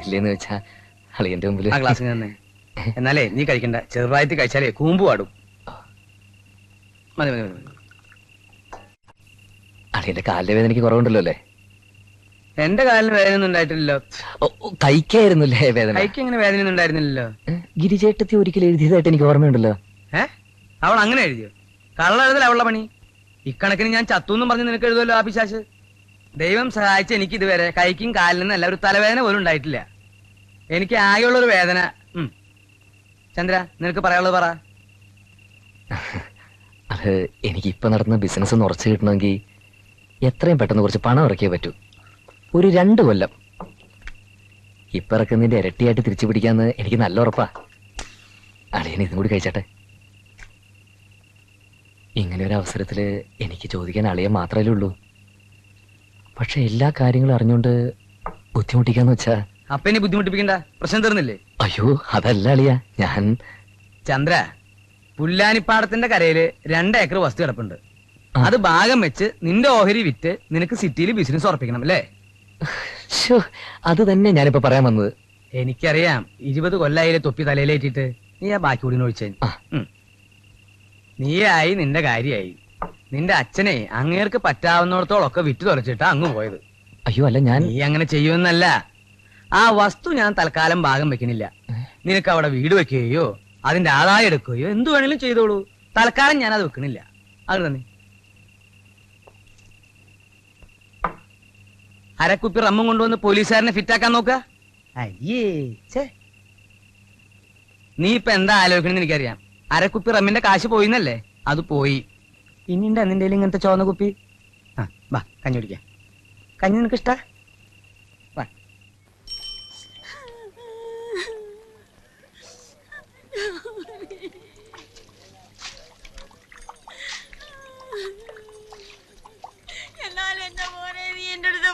തന്നില്ലേന്ന് വെച്ചാ അളിയന്റെ മുമ്പിൽ ആ ഗ്ലാസ് തന്നെ. എന്നാലേ നീ കഴിക്കണ്ട. ചെറുതായിട്ട് കഴിച്ചാലേ കൂമ്പ് പാടും. മതി മതി മതി മതി. അളിയന്റെ കാലിന്റെ വേദന എനിക്ക് കുറവുണ്ടല്ലോ അല്ലേ? എന്റെ കാലിന് വേദന ഒന്നും ഉണ്ടായിട്ടില്ലല്ലോ. ഓ, ഓ, കൈക്കായിരുന്നല്ലേ വേദന? കൈക്ക് ഇങ്ങനെ വേദന ഒന്നും ഉണ്ടായിരുന്നില്ലല്ലോ. ഏ, ഗിരിചേട്ടത്തി ഒരിക്കൽ എഴുതിയതായിട്ട് എനിക്ക് ഓർമ്മയുണ്ടല്ലോ. ഏ? അവൾ അങ്ങനെ എഴുതിയോ? കള്ള എഴുതല അവളുടെ പണി. ഇക്കണക്കിന് ഞാൻ ചത്തു എന്നും പറഞ്ഞ് നിനക്ക് എഴുതുമല്ലോ ആ പിശാശ് ദൈവം സഹായിച്ച എനിക്ക് ഇതുവരെ കൈക്കും കാലിനും അല്ല ഒരു തലവേദന പോലും ഉണ്ടായിട്ടില്ല. എനിക്ക് ആകെയുള്ള ഒരു വേദന. ചന്ദ്ര നിനക്ക് പറയാനുള്ളത് പറ. അത് എനിക്ക് ഇപ്പൊ നടത്തുന്ന ബിസിനസ് ഒന്ന് ഉറച്ചു കിട്ടണമെങ്കിൽ എത്രയും പെട്ടെന്ന് കുറച്ച് പണം ഇറക്കിയേ പറ്റൂ. ഒരു രണ്ട് കൊല്ലം. ഇപ്പൊ ഇറക്കുന്നതിന്റെ ഇരട്ടിയായിട്ട് തിരിച്ചു പിടിക്കാന്ന് എനിക്ക് നല്ല ഉറപ്പാ. അളിയൻ ഇതും കൂടി കഴിച്ചട്ടെ. ഇങ്ങനെ ഒരു അവസരത്തിൽ എനിക്ക് ചോദിക്കാൻ അളിയൻ മാത്രമല്ലേ ഉള്ളൂ. പക്ഷെ എല്ലാ കാര്യങ്ങളും അറിഞ്ഞുകൊണ്ട് ബുദ്ധിമുട്ടിക്കാന്ന് വെച്ചാ. അപ്പ എന്നെ ബുദ്ധിമുട്ടിപ്പിക്കണ്ട. പ്രശ്നം തീർന്നില്ലേ? അയ്യോ അതല്ല അളിയ ഞാൻ ചന്ദ്ര പുല്ലാനിപ്പാടത്തിന്റെ കരയിൽ രണ്ട് ഏക്കർ വസ്തു കിടപ്പുണ്ട്. അത് ഭാഗം വെച്ച് നിന്റെ ഓഹരി വിറ്റ് നിനക്ക് സിറ്റിയിൽ ബിസിനസ് ഉറപ്പിക്കണം അല്ലേ? അത് തന്നെ ഞാനിപ്പോ പറയാൻ വന്നത്. എനിക്കറിയാം ഇരുപത് കൊല്ലായില്ലേ തൊപ്പി തലയിലേറ്റിട്ട്. നീ ആ ബാക്കി കൂടി ഒഴിച്ചേ. നീ നീയായി നിന്റെ കാര്യായി. നിന്റെ അച്ഛനെ അങ്ങേർക്ക് പറ്റാവുന്നിടത്തോളൊക്കെ വിറ്റു തുറച്ചിട്ടാ അങ്ങ് പോയത്. അയ്യോ അല്ല ഞാൻ നീ അങ്ങനെ ചെയ്യുമെന്നല്ല. ആ വസ്തു ഞാൻ തൽക്കാലം ഭാഗം വെക്കണില്ല. നിനക്ക് അവിടെ വീട് വെക്കുകയോ അതിന്റെ ആദായം എടുക്കുകയോ എന്തു വേണേലും ചെയ്തോളൂ. തൽക്കാലം ഞാൻ അത് വെക്കണില്ല. അത് തന്നെ. അരക്കുപ്പി റമ്മും കൊണ്ടുവന്ന് പോലീസുകാരനെ ഫിറ്റാക്കാൻ നോക്ക അയ്യേ. നീ ഇപ്പൊ എന്താ ആലോചിക്കണെന്ന് എനിക്കറിയാം. അരക്കുപ്പി റമ്മിന്റെ കാശ് പോയിന്നല്ലേ? അത് പോയി. ഇനിയുണ്ട് നിന്റെ ഇങ്ങനത്തെ ചോന്ന കുപ്പി? ആ വാ കഞ്ഞി കുടിക്കാം. കഞ്ഞി നിനക്ക് ഇഷ്ട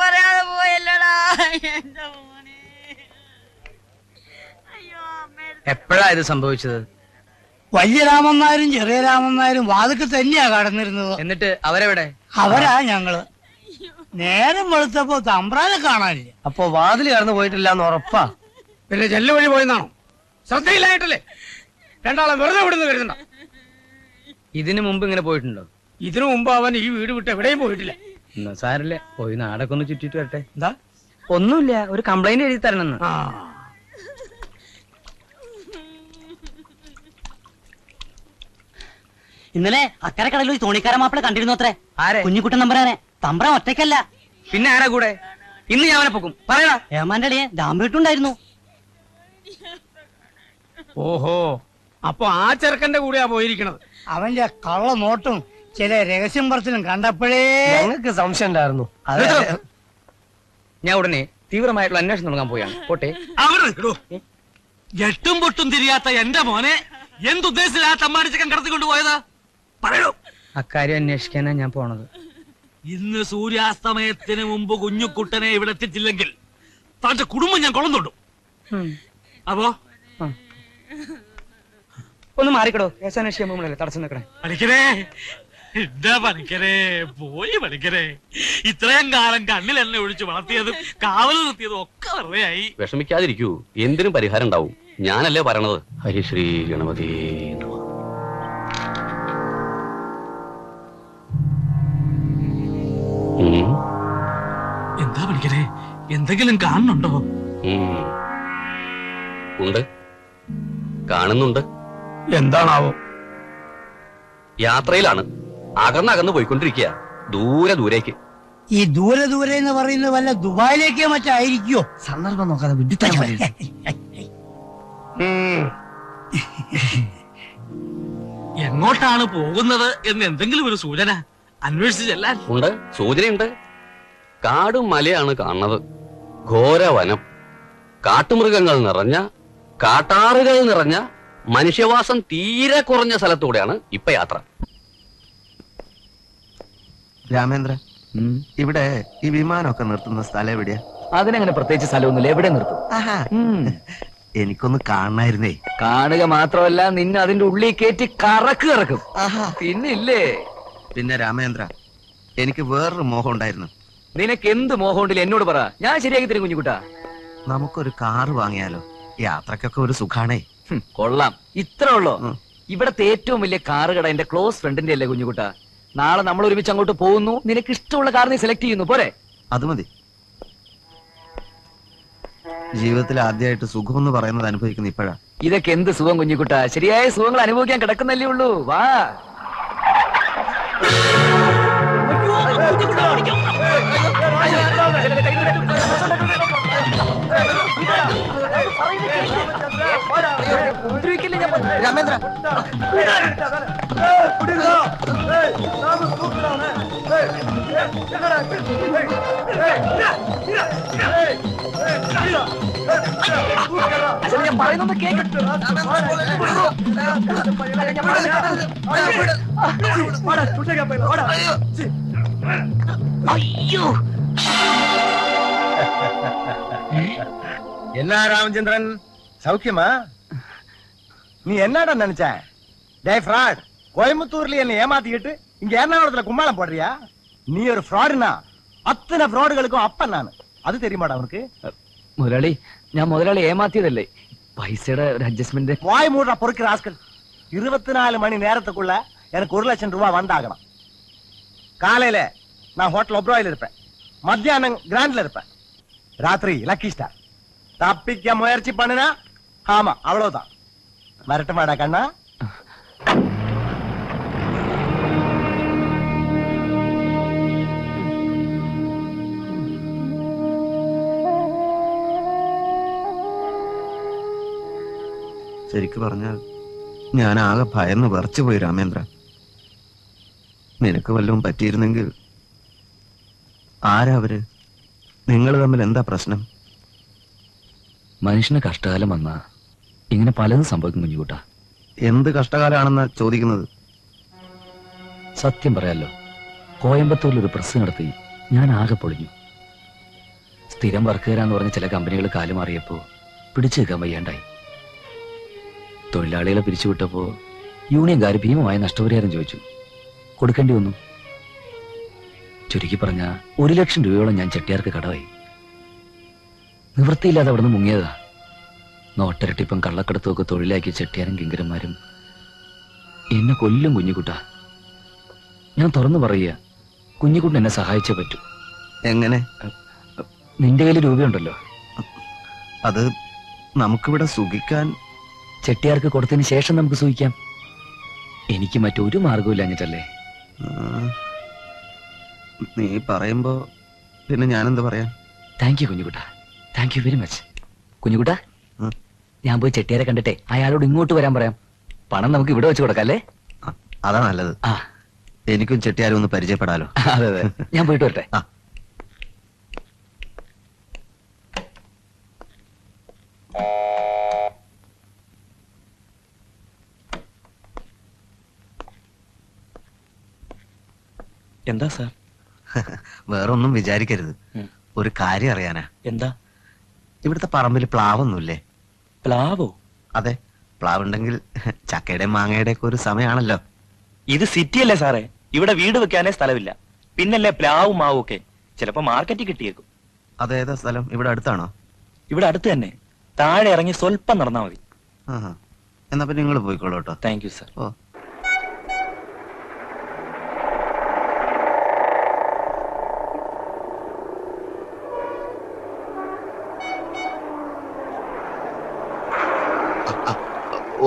പറയാതെ പോയല്ലടാ. എപ്പോഴാ ഇത് സംഭവിച്ചത്? വലിയ രാമന്മാരും ചെറിയ രാമന്മാരും വാതുക്കൾ തന്നെയാ കടന്നിരുന്നത്. എന്നിട്ട് അവരെവിടെ? അവരാ ഞങ്ങൾ. നേരം വെളുത്തപ്പോ തമ്പ്രാനെ കാണാനില്ല. അപ്പൊ വാതിൽ കടന്നു പോയിട്ടില്ല എന്ന് ഉറപ്പാ. പിന്നെ ചെല്ലു വഴി പോയെന്നാണോ? ശ്രദ്ധയില്ലായിട്ടല്ലേ? രണ്ടാളെ വെറുതെ വിടുന്നു വരുന്നുണ്ടോ ഇതിനു മുമ്പ് ഇങ്ങനെ പോയിട്ടുണ്ടോ? ഇതിനു മുമ്പ് അവൻ ഈ വീട് വിട്ട് എവിടെയും പോയിട്ടില്ല. എന്നാ സാരല്ലേ പോയി നാടൊക്കെ ഒന്ന് ചുറ്റിട്ട് വരട്ടെ. എന്താ? ഒന്നുമില്ല. ഒരു കംപ്ലൈന്റ് എഴുതി തരണമെന്ന്. ഇന്നലെ അക്കരെ കടലിൽ ഒരു തോണിക്കാര മാപ്പിള കണ്ടിരുന്നു അത്രേ. ആരെ? കുഞ്ഞിക്കുട്ടൻ നമ്പരാനെ തമ്പ്ര ഒറ്റയ്ക്കല്ല. പിന്നെ ആരാ കൂടെ? ഇന്ന് ഞാൻ അവനെ പൊക്കും. പറയടാ. ഏമാന്റെ അടിയെ ദാമ്പീട്ടുണ്ടായിരുന്നു ഓഹോ. അപ്പൊ ആ ചെറുക്കന്റെ കൂടെയാ പോയിരിക്കണത്. അവന്റെ കള്ള നോട്ടും ചില രഹസ്യം പറച്ചിലും കണ്ടപ്പോഴേ ഞങ്ങൾക്ക് സംശയം ഉണ്ടായിരുന്നു. ഞാൻ ഉടനെ തീവ്രമായിട്ടുള്ള അന്വേഷണം തുടങ്ങാൻ പോയാണ്. പോട്ടെ. അവിടെ നിൽക്കണു എട്ടും പൊട്ടും തിരിയാത്ത എന്റെ മോനെ എന്തുദ്ദേശത്തിൽ ആ തമ്മാടിച്ചക്കൻ കടത്തിക്കൊണ്ട് പോയത് പറയൂ. അക്കാര്യം അന്വേഷിക്കാനാ ഞാൻ പോണത്. ഇന്ന് സൂര്യാസ്തമയത്തിന് മുമ്പ് കുഞ്ഞുക്കുട്ടനെ ഇവിടെ എത്തിച്ചില്ലെങ്കിൽ തന്റെ കുടുംബം ഞാൻ കൊളന്നുണ്ടു അപ്പോ? ഒന്ന് മാറിക്കടോ. പോകുമ്പോഴല്ലേ തടസ്സം നിൽക്കണേ. പണിക്കരേ. എന്താ പണിക്കരേ? പോയി പണിക്കരേ. ഇത്രയും കാലം കണ്ണിൽ എന്നെ ഒഴിച്ച് വളർത്തിയതും കാവൽ നിർത്തിയതും ഒക്കെ വെറുതെയായി വിഷമിക്കാതിരിക്കൂ. എന്തിനും പരിഹാരം ഉണ്ടാവും. ഞാനല്ലേ പറയണത്? ഹരിശ്രീ ഗണപതി നമഃ. എന്തെങ്കിലും കാണുന്നുണ്ടോ. ഉണ്ട്. കാണുന്നുണ്ട്. എന്താണാവോ? യാത്രയിലാണ്. അകന്നകന്ന് പോയിക്കൊണ്ടിരിക്കുക. ദൂരെ ദൂരേക്ക്. ഈ ദൂരെ ദൂരെ എന്ന് പറയുന്നത് വല്ല ദുബായിലേക്ക് മറ്റായിരിക്കോ സന്ദർഭം നോക്കാതെ പറയരുത്. എങ്ങോട്ടാണ് പോകുന്നത് എന്ന് എന്തെങ്കിലും ഒരു സൂചന അന്വേഷിച്ചല്ല ഉണ്ട്. സൂചനയുണ്ട്. കാടും മലയാണ് കാണുന്നത്. ഘോരവനം. കാട്ടുമൃഗങ്ങൾ നിറഞ്ഞ കാട്ടാറുകൾ നിറഞ്ഞ മനുഷ്യവാസം തീരെ കുറഞ്ഞ സ്ഥലത്തൂടെയാണ് ഇപ്പൊ യാത്ര. രാമേന്ദ്ര ഇവിടെ ഈ വിമാനമൊക്കെ നിർത്തുന്ന സ്ഥലം എവിടെയാ? അതിനെങ്ങനെ പ്രത്യേകിച്ച് സ്ഥലമൊന്നുമില്ല എവിടെ നിർത്തും? ആഹാ. എനിക്കൊന്ന് കാണണായിരുന്നേ. കാണുക മാത്രമല്ല നിന്നെ അതിന്റെ ഉള്ളിൽ കയറ്റി കറക്ക് കറക്കും. ആഹാ. പിന്നില്ലേ? പിന്നെ രാമേന്ദ്ര എനിക്ക് വേറൊരു മോഹം ഉണ്ടായിരുന്നു. നിനക്ക് എന്ത് മോഹമുണ്ടില്ല എന്നോട് പറ. ഞാൻ ശരിയാക്കി തരും കുഞ്ഞുകുട്ടാ. നമുക്കൊരു കാറ് വാങ്ങിയാലോ? യാത്രക്കൊക്കെ ഒരു സുഖാണേ. ഹും, കൊള്ളാം. ഇത്ര ഉള്ളോ? ഇവിടത്തെ ഏറ്റവും വലിയ കാറ് കട എന്റെ ക്ലോസ് ഫ്രണ്ടിന്റെ അല്ലേ കുഞ്ഞുകുട്ട? നാളെ നമ്മൾ ഒരുമിച്ച് അങ്ങോട്ട് പോകുന്നു. നിനക്ക് ഇഷ്ടമുള്ള കാർ നീ സെലക്ട് ചെയ്യുന്നു. പോരെ. അത് മതി. ജീവിതത്തിൽ ആദ്യമായിട്ട് സുഖം എന്ന് പറയുന്നത് അനുഭവിക്കുന്ന ഇപ്പോഴാ. ഇതൊക്കെ എന്ത് സുഖം കുഞ്ഞുകുട്ട? ശരിയായ സുഖങ്ങൾ അനുഭവിക്കാൻ കിടക്കുന്നല്ലേ ഉള്ളൂ. വാ. രാമേന്ദ്ര അച്ഛൻ ഞാൻ പറയുന്നൊന്ന് കേക്ക് അയ്യോ. என்ன ராமச்சந்திரன் சௌக்கியமா நீ என்னடா நினைச்ச டே ஃப்ராட் கோயம்புத்தூர்ல என்ன ஏமாத்திக்கிட்டு இங்க எர்ணாகுளத்துல கும்மாளம் போடுறியா நீ ஒரு ஃப்ராடுனா அத்தனை ஃப்ராடுகளுக்கும் அப்பன் நானு அது தெரியுமாடா உனக்கு മുതലാളി ഞാൻ മുതലാളി ഏമാത്തിയതല്ലേ പൈസയുടെ ഒരു അഡ്ജസ്റ്റ്മെന്റ് வாய் மூடுற பொறுக்கிற ஆஸ்கள் இருபத்தி நாலு மணி நேரத்துக்குள்ள எனக்கு ஒரு லட்சம் ரூபாய் வந்தாகணும் காலையில நான் ஹோட்டல் ஒப்ராயில் இருப்பேன் மத்தியானம் கிராண்ட்ல இருப்பேன் ராத்திரி லக்கி ஸ்டார் தப்பிக்க முயற்சி பண்ணுனா ஆமா அவ்வளவுதான் வரட்டுமாடா கண்ணா ശരിക്ക് പറഞ്ഞാൽ ഞാൻ ആകെ ഭയന്ന് വിറച്ചു പോയി രാമേന്ദ്ര നിനക്ക് വല്ലതും പറ്റിയിരുന്നെങ്കിൽ ആരാ അവര് നിങ്ങൾ തമ്മിൽ എന്താ പ്രശ്നം മനുഷ്യന് കഷ്ടകാലം വന്നാ ഇങ്ങനെ പലതും സംഭവിക്കും കുഞ്ഞുകൂട്ട. എന്ത് കഷ്ടകാലാണെന്ന് ചോദിക്കുന്നത്? സത്യം പറയാലോ കോയമ്പത്തൂരിൽ ഒരു പ്രസ് നടത്തി ഞാൻ ആകെ പൊളിഞ്ഞു. സ്ഥിരം വർക്ക് തരാന്ന് പറഞ്ഞ ചില കമ്പനികൾ കാലുമാറിയപ്പോ പിടിച്ചു നിൽക്കാൻ വയ്യാണ്ടായി. തൊഴിലാളികളെ പിരിച്ചുവിട്ടപ്പോ യൂണിയൻകാർ ഭീമമായ നഷ്ടപരിഹാരം ചോദിച്ചു. കൊടുക്കേണ്ടി വന്നു. ചുരുക്കി പറഞ്ഞ ഒരു ലക്ഷം രൂപയോളം ഞാൻ ചെട്ടിയാർക്ക് കടവായി നിവൃത്തിയില്ലാതെ അവിടുന്ന് മുങ്ങിയതാ. നോട്ടരട്ടിപ്പം കള്ളക്കടത്തും ഒക്കെ തൊഴിലാക്കിയ ചെട്ടിയാരും കിങ്കരന്മാരും. എന്നെ കൊല്ലും കുഞ്ഞുകുട്ട. ഞാൻ തുറന്നു പറയുക കുഞ്ഞുകുട്ടൻ എന്നെ സഹായിച്ചേ പറ്റൂ. എങ്ങനെ? നിന്റെ കയ്യിൽ രൂപയുണ്ടല്ലോ. അത് നമുക്കിവിടെ സുഖിക്കാൻ ചെട്ടിയാർക്ക് കൊടുത്തതിന് ശേഷം നമുക്ക് സൂഹിക്കാം എനിക്ക് മറ്റൊരു മാർഗവും ഇല്ലാഞ്ഞിട്ടല്ലേ. നീ പറയുമ്പോ പിന്നെ ഞാനെന്താ പറയാ? താങ്ക് യു കുഞ്ഞുകുട്ട. താങ്ക് യു വെരി മച്ച് കുഞ്ഞുകുട്ട. ഞാൻ പോയി ചെട്ടിയാരെ കണ്ടിട്ടെ. അയാളോട് ഇങ്ങോട്ട് വരാൻ പറയാം. പണം നമുക്ക് ഇവിടെ വെച്ച് കൊടുക്കാം അല്ലേ? അതാ നല്ലത്. ആ. എനിക്കും ചെട്ടിയാരും ഒന്ന് പരിചയപ്പെടാലോ. അതെ അതെ. ഞാൻ പോയിട്ട് വരട്ടെ. ആ. എന്താ സാർ? വേറൊന്നും വിചാരിക്കരുത്. ഒരു കാര്യം അറിയാനാ. എന്താ? ഇവിടുത്തെ പറമ്പിൽ പ്ലാവൊന്നുമില്ലേ? പ്ലാവോ? അതെ പ്ലാവുണ്ടെങ്കിൽ ചക്കയുടെ മാങ്ങയുടെ ഒക്കെ ഒരു സമയമാണല്ലോ ഇത് സിറ്റി അല്ലേ സാറേ? ഇവിടെ വീട് വെക്കാനേ സ്ഥലമില്ല. പിന്നല്ലേ പ്ലാവും മാവും ഒക്കെ. ചിലപ്പോ മാർക്കറ്റിൽ കിട്ടിയേക്കും. അതേതാ സ്ഥലം? ഇവിടെ അടുത്താണോ? ഇവിടെ അടുത്ത് തന്നെ. താഴെ ഇറങ്ങി സ്വല്പം നടന്നാ മതി. ആ എന്നാ പിന്നെ നിങ്ങൾ പോയിക്കോളൂ കേട്ടോ. താങ്ക് യു സാർ ഓ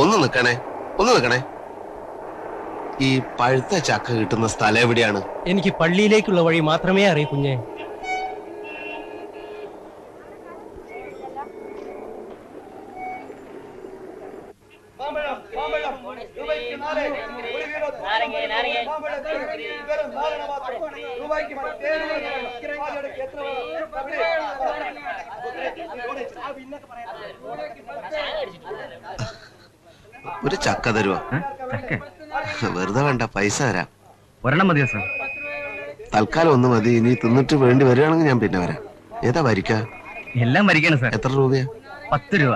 ഒന്ന് നിക്കണേ ഒന്ന് നിക്കണേ ഈ പഴുത്ത ചക്ക കിട്ടുന്ന സ്ഥലം എവിടെയാണ്? എനിക്ക് പള്ളിയിലേക്കുള്ള വഴി മാത്രമേ അറിയൂ കുഞ്ഞെ. ഒരു ചക്ക തരുവോ? വെറുതെ വേണ്ട പൈസ തരാം. ഒരെണ്ണം മതിയോ സാർ? തൽക്കാലം ഒന്ന് മതി ഇനി തിന്നിട്ട് വേണ്ടി വരികയാണെങ്കിൽ ഞാൻ പിന്നെ വരാം. ഏതാ വരിക്ക? എല്ലാം വരിക്കണം സാർ. എത്ര രൂപയാ? പത്ത് രൂപ.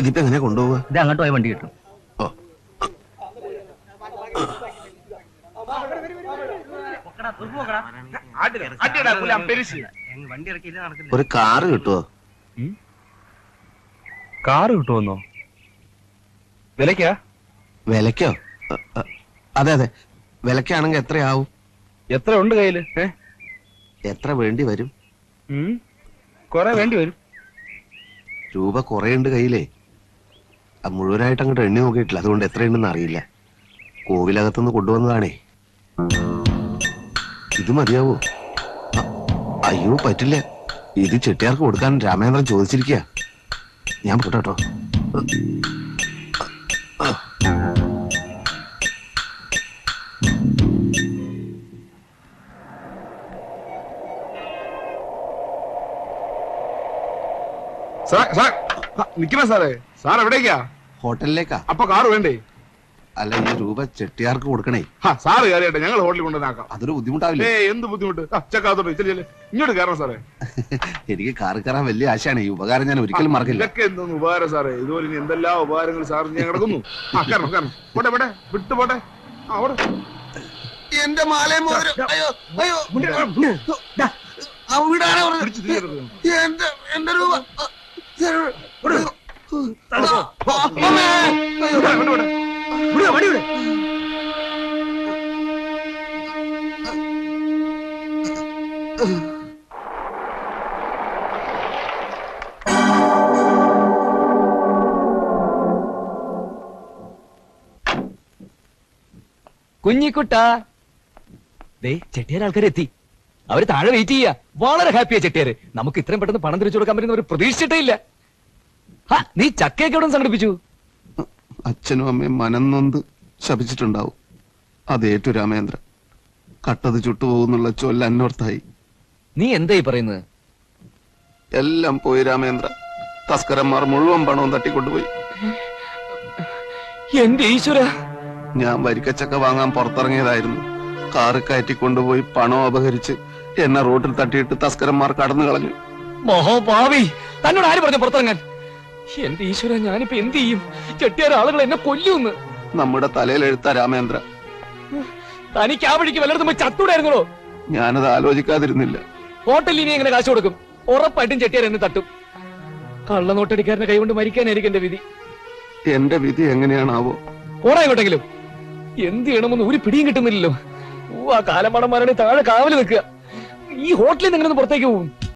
ഇതിപ്പോ എങ്ങനെ കൊണ്ടുപോവാ ഇത് അങ്ങോട്ട് പോയ വണ്ടി കിട്ടും ഓ വണ്ടി ഇറക്കിയില്ല നടക്കില്ല ഒരു കാറ് കിട്ടുവോ? കാറ് കിട്ടുമെന്നോ വിലക്കാ വിലക്കോ അതെ അതെ. വിലക്കാണെങ്കിൽ എത്രയാവും? എത്ര ഉണ്ട് കയ്യിൽ? എത്ര വേണ്ടി വരും? കൊറേ വേണ്ടി വരും. രൂപ കൊറേ ഉണ്ട് കയ്യിലേ. അത് മുഴുവനായിട്ട് അങ്ങോട്ട് എണ്ണി നോക്കിയിട്ടില്ല. അതുകൊണ്ട് എത്രയുണ്ടെന്ന് അറിയില്ല. കോവിലകത്തുനിന്ന് കൊണ്ടുവന്നതാണേ. ഇത് മതിയാവോ? അയ്യോ പറ്റില്ല. ഇത് ചെട്ടിയാർക്ക് കൊടുക്കാൻ രാമേന്ദ്രൻ ചോദിച്ചിരിക്കുക ഞാൻ പോട്ടോ നിക്കണ സാറേ. സാർ എവിടേക്കാ? ഹോട്ടലിലേക്കാ. അപ്പൊ കാറ് വേണ്ടേ? അല്ല ഈ രൂപ ചെട്ടിയാർക്ക് കൊടുക്കണേ? സാറ് കയറിയട്ടെ ഞങ്ങൾ ഹോട്ടലിൽ കൊണ്ടുവന്നാക്കാം. അതൊരു ബുദ്ധിമുട്ടാവില്ലേ? ഏ എന്ത് ബുദ്ധിമുട്ട്? ചെക്കാത്തോട്ട് ചെല്ലു ചെല്ലു ഇങ്ങോട്ട് കയറണം സാറേ. എനിക്ക് കാറ് കയറാൻ വലിയ ആശയാണ്. ഈ ഉപകാരം ഞാൻ ഒരിക്കലും മറക്കില്ല. ഇതൊക്കെ എന്തൊന്നും ഉപകാരം സാറേ? ഇതുപോലെ ഇനി എന്തെല്ലാം ഉപകാരങ്ങൾ സാർ ഞാൻ കിടക്കുന്നു ആ കയറണം കയറണം. പോട്ടെ പോട്ടെ. വിട്ടു പോട്ടെ. ആ ഓടെ. എന്റെ മാലയും മോതിരം. അയ്യോ അയ്യോ. ആ വീടാണ് പറഞ്ഞത്. പിടിച്ച് തീരരുത്. എന്റെ എന്റെ രൂപ. ആ, ആ, അമ്മേ. അയ്യോ. കുഞ്ഞിക്കുട്ടാ. ദേ ചെട്ടിയാർ ആൾക്കാരെത്തി അവർ താഴെ വെയിറ്റ് ചെയ്യാ. വളരെ ഹാപ്പിയാ ചെട്ടിയാര്. നമുക്ക് ഇത്രയും പെട്ടെന്ന് പണം തിരിച്ചു കൊടുക്കാൻ പറ്റുന്ന ഒരു പ്രതീക്ഷിച്ചിട്ടേ ഇല്ല. നീ ചക്കയൊക്കെ എവിടെ സംഘടിപ്പിച്ചു? അച്ഛനും അമ്മയും മനംനൊന്ത് ശപിച്ചിട്ടുണ്ടാവും. അതേറ്റു രാമേന്ദ്ര കട്ടത് ചുട്ടുപോകുന്നുള്ള ചൊല്ല അന്വർത്ഥായി. നീ എന്തായി പറയുന്നത്? എല്ലാം പോയി രാമേന്ദ്ര തസ്കരന്മാർ മുഴുവൻ പണവും തട്ടിക്കൊണ്ടുപോയി. എന്റെ ഈശ്വര. ഞാൻ വരിക്കച്ചക്ക വാങ്ങാൻ പുറത്തിറങ്ങിയതായിരുന്നു. കാറ് കയറ്റി കൊണ്ടുപോയി പണം അപഹരിച്ച് എന്നെ റോഡിൽ തട്ടിയിട്ട് തസ്കരന്മാർ കടന്നു കളഞ്ഞു. മഹോഭാവി തന്നോട് ആര് പറഞ്ഞു പുറത്തിറങ്ങാൻ? എന്റെ ഈശ്വര ഞാനിപ്പോ എന്ത് ചെയ്യും? ചെട്ടിയാർ ആളുകൾ എന്നെ കൊല്ലുമെന്ന് നമ്മുടെ തലയിൽ എഴുത്ത രാമേന്ദ്ര. തനിക്ക് ആ വഴിക്ക് വല്ലയിടത്തും പോയി ചത്തൂടായിരുന്നോ ഞാനത് ആലോചിക്കാതിരുന്നില്ല. ഹോട്ടലിൽ ഇനി എങ്ങനെ കാശ് കൊടുക്കും. ഉറപ്പായിട്ടും ചെട്ടിയാർ എന്നെ തട്ടും. കള്ളനോട്ടടിക്കാരനെ കൈകൊണ്ട് മരിക്കാനായിരിക്കും എന്റെ വിധി. എന്റെ വിധി എങ്ങനെയാണാവോ? ഓടായിക്കോട്ടെങ്കിലും എന്ത് ചെയ്യണമെന്ന് ഒരു പിടിയും കിട്ടുന്നില്ലല്ലോ. ആ കാലമാടന്മാരാണ് താഴെ കാവൽ നിൽക്കുക. ഈ ഹോട്ടലിൽ ഒന്ന് പുറത്തേക്ക് പോകും